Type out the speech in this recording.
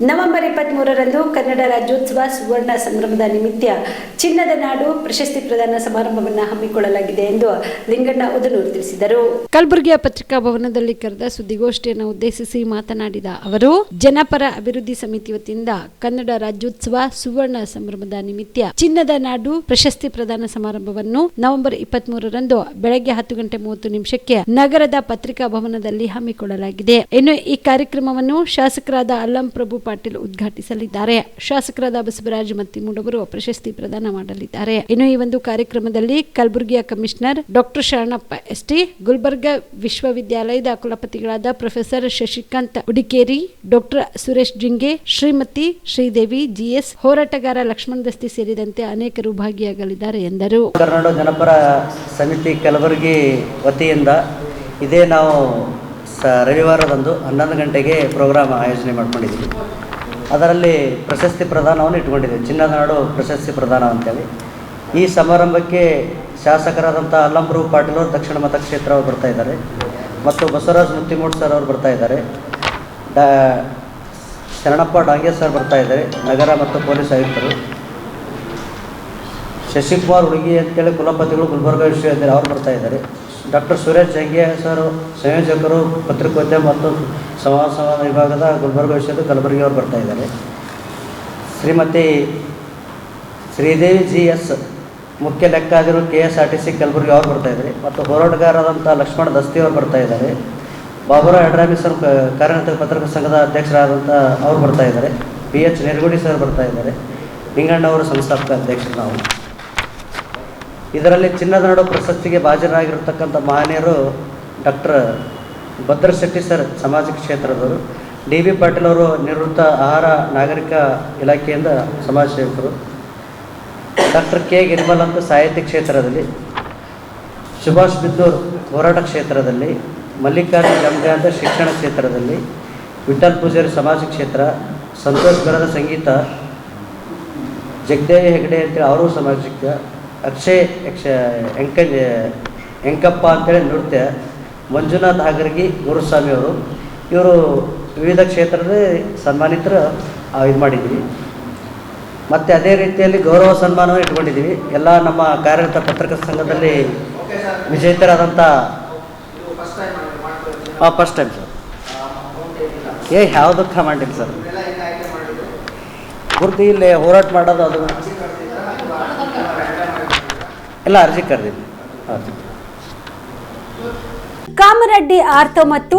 November ಇಪ್ಪತ್ಮೂರರಂದು ಕನ್ನಡ ರಾಜ್ಯೋತ್ಸವ ಸುವರ್ಣ ಸಂಭ್ರಮದ ನಿಮಿತ್ತ ಚಿನ್ನದ ನಾಡು ಪ್ರಶಸ್ತಿ ಪ್ರದಾನ ಸಮಾರಂಭವನ್ನು ಹಮ್ಮಿಕೊಳ್ಳಲಾಗಿದೆ ಎಂದು ಲಿಂಗಣ್ಣ ಉದನೂರು ತಿಳಿಸಿದರು. ಕಲಬುರಗಿಯ ಪತ್ರಿಕಾ ಭವನದಲ್ಲಿ ಕರೆದ ಸುದ್ದಿಗೋಷ್ಠಿಯನ್ನು ಉದ್ದೇಶಿಸಿ ಮಾತನಾಡಿದ ಅವರು, ಜನಪರ ಅಭಿವೃದ್ಧಿ ಸಮಿತಿ ವತಿಯಿಂದ ಕನ್ನಡ ರಾಜ್ಯೋತ್ಸವ ಸುವರ್ಣ ಸಂಭ್ರಮದ ನಿಮಿತ್ತ ಚಿನ್ನದ ನಾಡು ಪ್ರಶಸ್ತಿ ಪ್ರದಾನ ಸಮಾರಂಭವನ್ನು ನವೆಂಬರ್ ಇಪ್ಪತ್ಮೂರರಂದು ಬೆಳಗ್ಗೆ ಹತ್ತು ಗಂಟೆ ಮೂವತ್ತು ನಿಮಿಷಕ್ಕೆ ನಗರದ ಪತ್ರಿಕಾ ಭವನದಲ್ಲಿ ಹಮ್ಮಿಕೊಳ್ಳಲಾಗಿದೆ. ಇನ್ನು ಈ ಕಾರ್ಯಕ್ರಮವನ್ನು ಶಾಸಕರಾದ ಅಲ್ಲಂ ಪ್ರಭು ಪಾಟೀಲ್ ಉದ್ಘಾಟಿಸಲಿದ್ದಾರೆ. ಶಾಸಕರಾದ ಬಸವರಾಜ್ ಮತ್ತಿಮೂಡವರು ಪ್ರಶಸ್ತಿ ಪ್ರದಾನ ಮಾಡಲಿದ್ದಾರೆ. ಇನ್ನು ಈ ಒಂದು ಕಾರ್ಯಕ್ರಮದಲ್ಲಿ ಕಲಬುರಗಿಯ commissioner doctor Sharanappa ST, Gulbarga ವಿಶ್ವವಿದ್ಯಾಲಯದ ಕುಲಪತಿಗಳಾದ professor Shashikant Udikeri, doctor Suresh Jinge, Shrimati Sridevi, G S ಹೋರಾಟಗಾರ ಲಕ್ಷ್ಮಣ ದಸ್ತಿ ಸೇರಿದಂತೆ ಅನೇಕರು ಭಾಗಿಯಾಗಲಿದ್ದಾರೆ ಎಂದರು. ಕರ್ನಾಟಕ ಜನಪರ ಸಮಿತಿ ಕಲಬುರಗಿ ವತಿಯಿಂದ ಇದೇ ನಾವು ರವಿವಾರದಂದು ಹನ್ನೊಂದು ಗಂಟೆಗೆ ಪ್ರೋಗ್ರಾಮ್ ಆಯೋಜನೆ ಮಾಡ್ಕೊಂಡಿದ್ದೀವಿ. ಅದರಲ್ಲಿ ಪ್ರಶಸ್ತಿ ಪ್ರದಾನವನ್ನು ಇಟ್ಕೊಂಡಿದ್ದೀವಿ. ಚಿನ್ನದ ನಾಡು ಪ್ರಶಸ್ತಿ ಪ್ರದಾನ ಅಂತೇಳಿ. ಈ ಸಮಾರಂಭಕ್ಕೆ ಶಾಸಕರಾದಂಥ ಅಲ್ಲಂಬ್ರು ಪಾಟೀಲ್ ಅವರು, ದಕ್ಷಿಣ ಮತಕ್ಷೇತ್ರ ಅವರು ಬರ್ತಾ ಇದ್ದಾರೆ. ಮತ್ತು ಬಸವರಾಜ್ ಮುತ್ತಿಮೂಡ್ ಸರ್ ಅವರು ಬರ್ತಾ ಇದ್ದಾರೆ. ಡಾ, ಶರಣಪ್ಪ ಡಾಂಗೆ ಸರ್ ಬರ್ತಾ ಇದ್ದಾರೆ. ನಗರ ಮತ್ತು ಪೊಲೀಸ್ ಆಯುಕ್ತರು. ಶಶಿಕುಮಾರ್ ಹುಡುಗಿ ಅಂತೇಳಿ ಕುಲಪತಿಗಳು ಗುಲ್ಬರ್ಗ ವಿಶ್ವವಿದ್ಯಾಲಯ ಅವರು ಬರ್ತಾ ಇದ್ದಾರೆ. ಡಾಕ್ಟರ್ ಸುರೇಶ್ ಜಂಗೆ ಸರ್, ಸಂಯೋಜಕರು, ಪತ್ರಿಕೋದ್ಯಮ ಮತ್ತು ಸಮಾಜ ವಿಭಾಗದ ಗುಲ್ಬರ್ಗ ವಿಷಯದ ಕಲಬುರಗಿ ಅವರು ಬರ್ತಾ ಇದ್ದಾರೆ. ಶ್ರೀಮತಿ ಶ್ರೀದೇವಿ ಜಿ ಎಸ್ ಮುಖ್ಯ ಲೆಕ್ಕಾಧಿರು K S R T C Kalaburagi ಅವರು ಬರ್ತಾ ಇದ್ದಾರೆ. ಮತ್ತು ಹೋರಾಟಗಾರರಾದಂಥ ಲಕ್ಷ್ಮಣ ದಸ್ತಿ ಅವರು ಬರ್ತಾ ಇದ್ದಾರೆ. ಬಾಬುರಾವ್ ಯಡ್ರಾಮಿ ಸರ್ ಕ- ಪತ್ರಿಕಾ ಸಂಘದ ಅಧ್ಯಕ್ಷರಾದಂಥ ಅವರು ಬರ್ತಾ ಇದ್ದಾರೆ. ಪಿ ಎಚ್ ನೆರಗುಡಿ ಸರ್ ಬರ್ತಾ ಇದ್ದಾರೆ. ಲಿಂಗಣ್ಣವರು ಸಂಸ್ಥಾಪಕ ಅಧ್ಯಕ್ಷರು ನಾವು. ಇದರಲ್ಲಿ ಚಿನ್ನದ ನಾಡು ಪ್ರಶಸ್ತಿಗೆ ಭಾಜನರಾಗಿರ್ತಕ್ಕಂಥ ಮಹನೀಯರು ಡಾಕ್ಟರ್ ಭದ್ರಶೆಟ್ಟಿ ಸರ್, ಸಮಾಜ ಕ್ಷೇತ್ರದವರು, ಡಿ ಬಿ ಪಾಟೀಲ್ ಅವರು ನಿವೃತ್ತ ಆಹಾರ ನಾಗರಿಕ ಇಲಾಖೆಯಿಂದ ಸಮಾಜ ಸೇವಕರು, ಡಾಕ್ಟರ್ ಕೆ ಗಿರ್ಮಲ್ ಅಂತ ಸಾಹಿತ್ಯ ಕ್ಷೇತ್ರದಲ್ಲಿ, ಸುಭಾಷ್ ಬಿದ್ದೂರ್ ಹೋರಾಟ ಕ್ಷೇತ್ರದಲ್ಲಿ, ಮಲ್ಲಿಕಾರ್ಜುನ್ ಜಮ್ಗೆ ಅಂತ ಶಿಕ್ಷಣ ಕ್ಷೇತ್ರದಲ್ಲಿ, ವಿಠಲ್ ಪೂಜಾರಿ ಸಮಾಜ ಕ್ಷೇತ್ರ, ಸಂತೋಷ್ ಗರದ ಸಂಗೀತ, ಜಗದೇವಿ ಹೆಗಡೆ ಅಂತೇಳಿ ಅವರು ಸಮಾಜಕ್ಕೆ ಅಕ್ಷಯ್ ಯಕ್ಷ ಎಂಕ ಎಂಕಪ್ಪ ಅಂತೇಳಿ ನೃತ್ಯ. ಮಂಜುನಾಥ್ ಹಾಗರ್ಗಿ, ಗುರುಸ್ವಾಮಿ ಅವರು. ಇವರು ವಿವಿಧ ಕ್ಷೇತ್ರದಲ್ಲಿ ಸನ್ಮಾನಿತರು ಇದು ಮಾಡಿದ್ದೀವಿ. ಮತ್ತು ಅದೇ ರೀತಿಯಲ್ಲಿ ಗೌರವ ಸನ್ಮಾನವನ್ನು ಇಟ್ಕೊಂಡಿದ್ದೀವಿ. ಎಲ್ಲ ನಮ್ಮ ಕಾರ್ಯರತ ಪತ್ರಕರ್ತ ಸಂಘದಲ್ಲಿ ವಿಜೇತರಾದಂಥ ಹಾಂ ಫಸ್ಟ್ ಟೈಮ್ ಸರ್ ಏ ಯಾವುದಕ್ಕೆ ಮಾಡಿಲ್ಲ ಸರ್ ಪೂರ್ತಿ ಇಲ್ಲಿ ಹೋರಾಟ ಮಾಡೋದು ಅದು. ಎಲ್ಲ ಅರ್ಜಿ ಕರೆದಿದ್ವಿ. ಕಾಮರೆಡ್ಡಿ ಆರ್ತ ಮತ್ತು